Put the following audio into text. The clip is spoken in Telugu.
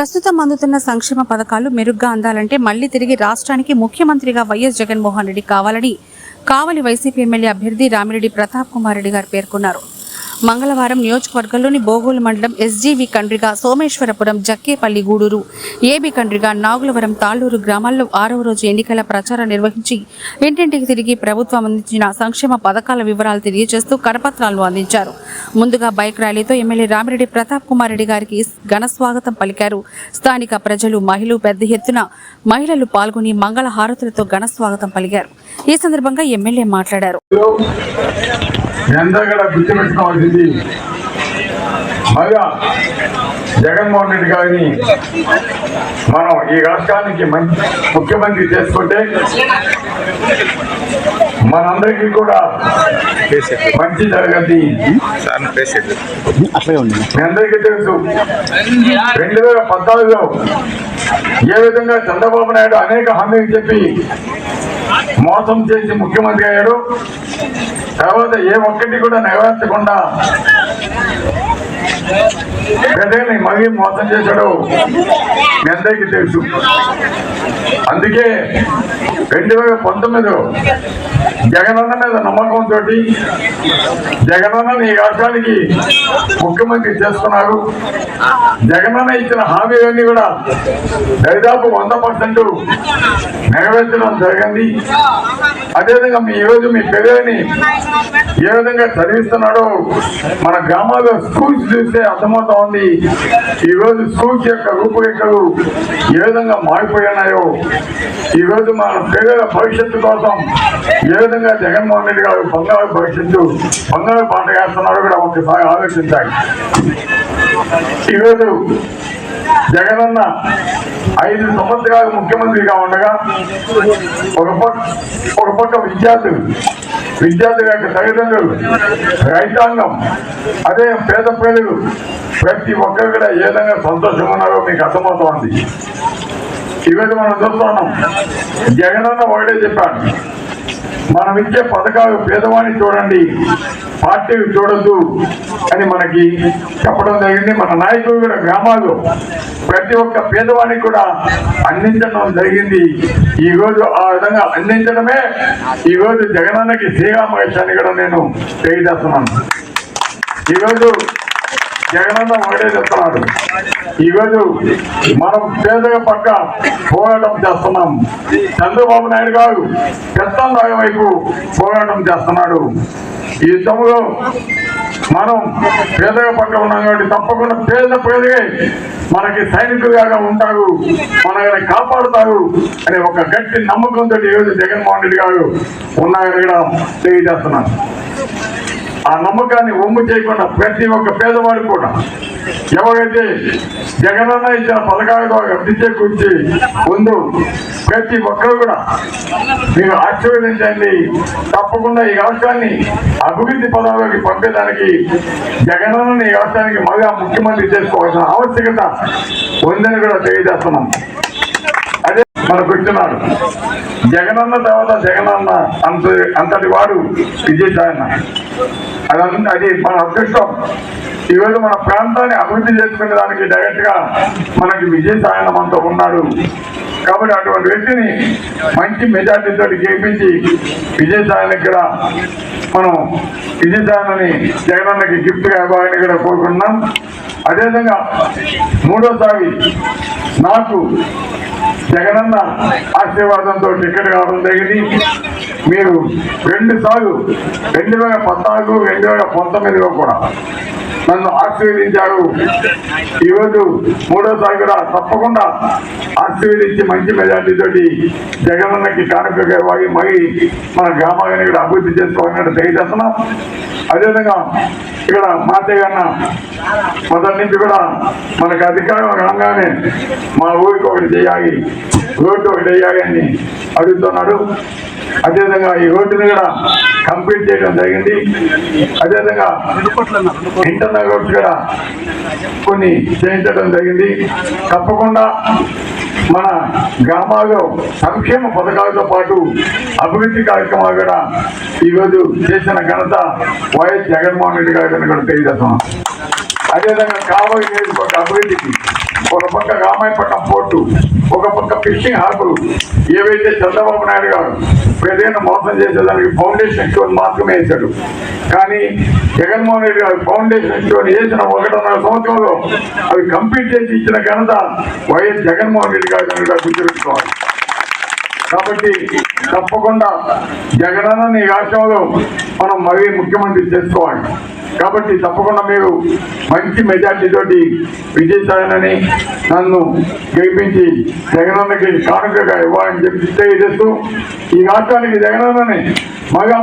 ప్రస్తుతం అందుతున్న సంక్షేమ పథకాలు మెరుగ్గా అందాలంటే మళ్ళీ తిరిగి రాష్ట్రానికి ముఖ్యమంత్రిగా వైఎస్ జగన్మోహన్ రెడ్డి కావాలని కావలి వైసీపీ ఎమ్మెల్యే అభ్యర్థి రామిరెడ్డి ప్రతాప్ కుమార్ రెడ్డి గారు పేర్కొన్నారు. మంగళవారం నియోజకవర్గంలోని బోగోలు మండలం ఎస్జీవి కండ్రిగా సోమేశ్వరపురం జక్కేపల్లి గూడూరు ఏబి కండ్రిగా నాగులవరం తాళ్ళూరు గ్రామాల్లో ఆరవ రోజు ఎన్నికల ప్రచారం నిర్వహించి ఇంటింటికి తిరిగి ప్రభుత్వం అందించిన సంక్షేమ పథకాల వివరాలు తెలియజేస్తూ కరపత్రాలను అందించారు. ముందుగా బైక్ ర్యాలీతో ఎమ్మెల్యే రామిరెడ్డి ప్రతాప్ కుమార్ రెడ్డి గారికి ఘన స్వాగతం పలికారు. స్థానిక ప్రజలు మహిళలు పెద్ద ఎత్తున మహిళలు పాల్గొని మంగళ హారతులతో ఘన స్వాగతం పలికారు. ఈ సందర్భంగా ఎమ్మెల్యే మాట్లాడారు. జగన్మోహన్ రెడ్డి గారిని మనం ఈ రాష్ట్రానికి మంచి ముఖ్యమంత్రి చేసుకుంటే మనందరికీ కూడా మంచి జరగద్ది మీ అందరికీ తెలుసు రెండు వేల పద్నాలుగులో ఏ విధంగా చంద్రబాబు నాయుడు అనేక హామీలు చెప్పి మోసం చేసి ముఖ్యమంత్రి అయ్యాడు తర్వాత ఏ ఒక్కటి కూడా నెరవేర్చకుండా ప్రజల్ని మళ్ళీ మోసం చేశాడు మీ అందరికీ తెలుసు. అందుకే రెండు వేల పంతొమ్మిదిలో జగనన్న మీద నమ్మకంతో జగనన్నని ఈ రాష్ట్రానికి ముఖ్యమంత్రి చేస్తున్నారు. జగనన్న ఇచ్చిన హామీలన్నీ కూడా దరిదాపు వంద పర్సెంట్ నెరవేర్చడం జరిగింది. అదేవిధంగా మీ ఈరోజు మీ పిల్లల్ని ఏ విధంగా చదివిస్తున్నాడో మన గ్రామాల్లో స్కూల్స్ చూస్తే అర్థమవుతా ఉంది. ఈ రోజు స్కూల్స్ యొక్క రూపురేఖలు ఏ విధంగా మారిపోయినాయో ఈ రోజు మన పిల్లల భవిష్యత్తు కోసం ఏ విధంగా జగన్మోహన్ రెడ్డి గారు బంగారు భవిష్యత్తు బంగారు పాట వేస్తున్నారో కూడా ఒకసారి ఆలోచించాలి. ఈరోజు జగనన్న ఐదు సంవత్సరాలు ముఖ్యమంత్రిగా ఉండగా ఒక పక్క ఒక పక్క విద్యార్థులు విద్యార్థుల యొక్క తల్లిదండ్రులు రైతాంగం అదే పేద ప్రజలు ప్రతి ఒక్కరు కూడా ఏ విధంగా సంతోషంగా ఉన్నారో మీకు అర్థమవుతోంది. ఈరోజు మనం చూస్తున్నాం. జగనన్న ఒకటే చెప్పాడు. మనం ఇచ్చే పథకాలు పేదవాణ్ణి చూడండి పార్టీ చూడొద్దు అని మనకి చెప్పడం జరిగింది. మన నాయకులు కూడా గ్రామాలు ప్రతి ఒక్క పేదవానికి కూడా అందించడం జరిగింది. ఈరోజు ఆ విధంగా అందించడమే. ఈ రోజు జగనన్నకి శ్రీరామకృష్ణాన్ని కూడా నేను తెలియజేస్తున్నాను. ఈరోజు జగనన్న ఒకటే చెప్తున్నాడు. ఈరోజు మనం పేదల పక్క పోరాటం చేస్తున్నాం. చంద్రబాబు నాయుడు గారు పెత్తందాయ వైపు పోరాటం చేస్తున్నాడు. ఈ యుద్ధంలో మనం పేదల పక్క ఉన్నాం కాబట్టి తప్పకుండా పేద పేదలే మనకి సైనికులుగా ఉంటారు మనల్ని కాపాడుతారు అనే ఒక గట్టి నమ్మకంతో ఈరోజు జగన్మోహన్ రెడ్డి గారు ఉన్నారని కూడా తెలియజేస్తున్నాను. ఆ నమ్మకాన్ని ఒమ్ము చేయకుండా ప్రతి ఒక్క పేదవాడు కూడా. ఎవరైతే జగనన్న ఇచ్చిన పథకాల ద్వారా అభివృద్ధి చేకూర్చి ముందు ప్రతి ఒక్కరు కూడా మీరు ఆశీర్వదించండి. తప్పకుండా ఈ రాష్ట్రాన్ని అభివృద్ధి పదంలోకి పంపేదానికి జగనన్న ఈ రాష్ట్రానికి మళ్ళీ ముఖ్యమంత్రి చేసుకోవాల్సిన ఆవశ్యకత ఉందని కూడా తెలియజేస్తున్నాం. మనకు వచ్చినాడు జగనన్న తర్వాత జగనన్న అంత అంతటి వాడు విజయసాయన్న. అదంతా అది మన అదృష్టం. ఈరోజు మన ప్రాంతాన్ని అభివృద్ధి చేసుకునే దానికి డైరెక్ట్గా మనకి విజయసాయన మనతో ఉన్నాడు. కాబట్టి అటువంటి వ్యక్తిని మంచి మెజార్టీతో గెలిపించి విజయసాయనకి కూడా మనం విజయసాయనని జగనన్నకి గిఫ్ట్గా ఇవ్వాలని కూడా కోరుకుంటున్నాం. అదేవిధంగా మూడోసారి నాకు జగనన్న ఆశీర్వాదంతో టికెట్ కావడం జరిగింది. మీరు రెండు సార్లు రెండు వేల పద్నాలుగు రెండు వేల పంతొమ్మిదిలో కూడా నన్ను ఆశీర్వదించాడు. ఈరోజు మూడోసారి కూడా తప్పకుండా ఆశీర్వదించి మంచి మెజార్టీతోటి జగనన్నకి కానుకగా మరి మన గ్రామాన్ని కూడా అభివృద్ధి చేసుకోవాలని తెలియజేస్తున్నాం. అదేవిధంగా ఇక్కడ మాతయ్య మొదటి నుంచి కూడా మనకు అధికారం అనగానే మా ఊరికి ఒకటి చేయాలి రోడ్డు ఒకటి వేయాలి అని అడుగుతున్నాడు. అదేవిధంగా ఈ రోడ్డుని కూడా కంప్లీట్ చేయడం జరిగింది. అదేవిధంగా ఇంటర్నల్ రోడ్స్ కూడా కొన్ని చేయించడం జరిగింది. తప్పకుండా మన గ్రామాల్లో సంక్షేమ పథకాలతో పాటు అభివృద్ధి కార్యక్రమాలు కూడా ఈరోజు చేసిన ఘనత వైఎస్ జగన్మోహన్ రెడ్డి గారు కూడా తెలియజేస్తున్నాం. అదేవిధంగా కావలి నియోజకవర్గ అభివృద్ధికి ఒక పక్క రామాయపట్నం పోర్టు ఒక పక్క ఫిషింగ్ హార్బర్. ఏవైతే చంద్రబాబు నాయుడు గారు ఏదైనా మోసం చేసేదానికి ఫౌండేషన్ స్టోన్ మాత్రమే వేశాడు. కానీ జగన్మోహన్ రెడ్డి గారు ఫౌండేషన్ స్టోన్ వేసిన ఒకటిన్నర సంవత్సరంలో అవి కంప్లీట్ చేసి ఇచ్చిన ఘనత వైఎస్ జగన్మోహన్ రెడ్డి గారు గుర్తుపెట్టుకోవాలి. కాబట్టి తప్పకుండా జగనన్న ఈ రాష్ట్రంలో మనం మరీ ముఖ్యమంత్రి చేసుకోవాలి. కాబట్టి తప్పకుండా మీరు మంచి మెజార్టీతోటి విజయసాయనని నన్ను గెలిపించి జగనన్నకి కానుకగా ఇవ్వాలని చెప్పి తెలియజేస్తూ ఈ రాష్ట్రానికి జగనన్నని మగా